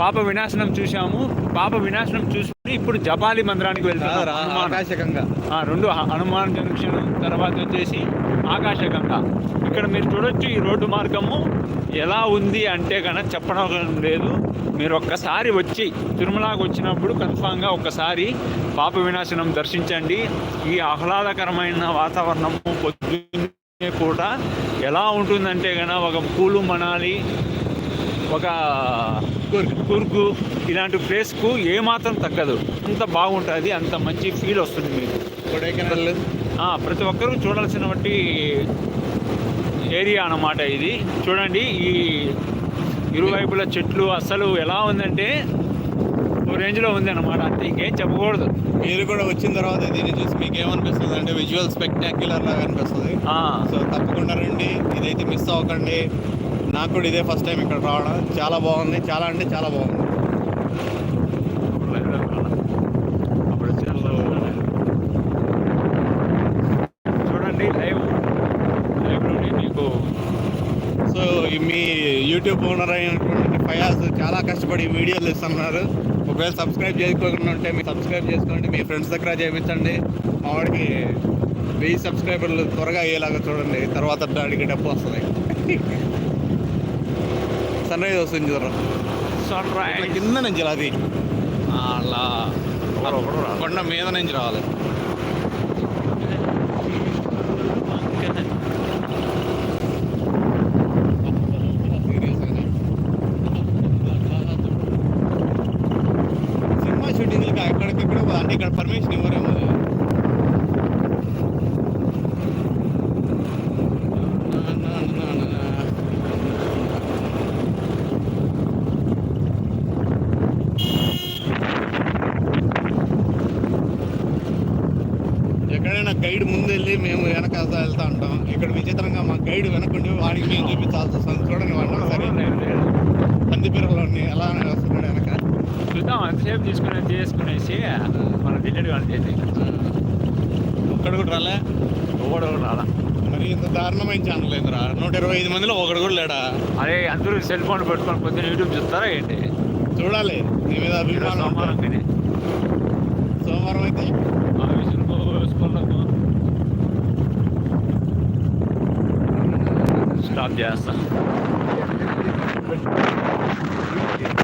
పాప వినాశనం చూసాము పాప వినాశనం చూసుకుని ఇప్పుడు జపాలి మందిరానికి వెళ్తున్నాం. రెండు హనుమాన్ జంక్షన్ తర్వాత వచ్చేసి ఆకాశగంగా. ఇక్కడ మీరు చూడొచ్చు ఈ రోడ్డు మార్గము ఎలా ఉంది అంటే కనుక చెప్పడం లేదు. మీరు ఒక్కసారి వచ్చి తిరుమలకి వచ్చినప్పుడు కన్ఫామ్గా ఒక్కసారి పాప వినాశనం దర్శించండి. ఈ ఆహ్లాదకరమైన వాతావరణము పొద్దున్నే పూట ఎలా ఉంటుందంటే కనుక ఒక పూలు మనాలి ఒక కూర్గు ఇలాంటి ప్లేస్కు ఏమాత్రం తగ్గదు. అంత బాగుంటుంది అంత మంచి ఫీల్ వస్తుంది మీకు. కొడైకెనాల్. ప్రతి ఒక్కరూ చూడాల్సినటువంటి ఏరియా అన్నమాట ఇది. చూడండి ఈ ఇరువైపుల చెట్లు అసలు ఎలా ఉందంటే ఓ రేంజ్లో ఉంది అనమాట అంతే ఇంకేం చెప్పకూడదు. మీరు కూడా వచ్చిన తర్వాత దీన్ని చూసి మీకు ఏమనిపిస్తుంది అంటే విజువల్ స్పెక్టాక్యులర్ లాగా అనిపిస్తుంది. సో తప్పకుండా రండి. ఇదైతే మిస్ అవ్వకండి. నాకు కూడా ఇదే ఫస్ట్ టైం ఇక్కడ రావడం. చాలా బాగుంది. చాలా అంటే చాలా బాగుంది. చూడండి లైవ్. మీకు సో మీ యూట్యూబ్ ఓనర్ అయినటువంటి ఫయాజ్ చాలా కష్టపడి వీడియోలు ఇస్తున్నారు ఒకవేళ సబ్స్క్రైబ్ చేసుకోకుండా ఉంటే మీరు సబ్స్క్రైబ్ చేసుకోండి. మీ ఫ్రెండ్స్ దగ్గర చేయించండి. మా వాడికి వెయ్యి సబ్స్క్రైబర్లు త్వరగా అయ్యేలాగా చూడండి. తర్వాత డాడీకి డబ్బు వస్తుంది. సన్ రైజ్ వస్తుంది చూడరా సన్ ఇట్లా రైజ్ కింద నుంచి అది అలా కొండ మీద నుంచి రావాలి సినిమా షూటింగ్లకి అక్కడికక్కడ అంటే ఇక్కడ పర్మిషన్ ఇవ్వరేమో ఎక్కడైనా గైడ్ ముందు వెళ్ళి మేము వెనక వెళ్తా ఉంటాం. ఇక్కడ విచిత్రంగా మా గైడ్ వెనకుండి వాడికి మేము చూపించాల్సి వస్తుంది చూడండి వాడిని సరే పంది పిల్లలు ఎలా వస్తున్నాడు వెనక. చూద్దాం అంతసేపు తీసుకుని చేసుకునేసి మనం టికెట్ కానీ చేసి ఒక్కడ కూడా రాలే? ఒకడు రాలా. మరి ఇంత దారుణమైన ఛానల్ ఏందిరా నూట ఇరవై ఐదు మందిలో ఒకడు కూడా లేడా? అరే అందరూ సెల్ ఫోన్ పెట్టుకొని పొద్దున్న యూట్యూబ్ చూస్తారా ఏంటి? చూడాలి. నీ మీద అభిమానం సోమవారం అయితే rápida essa.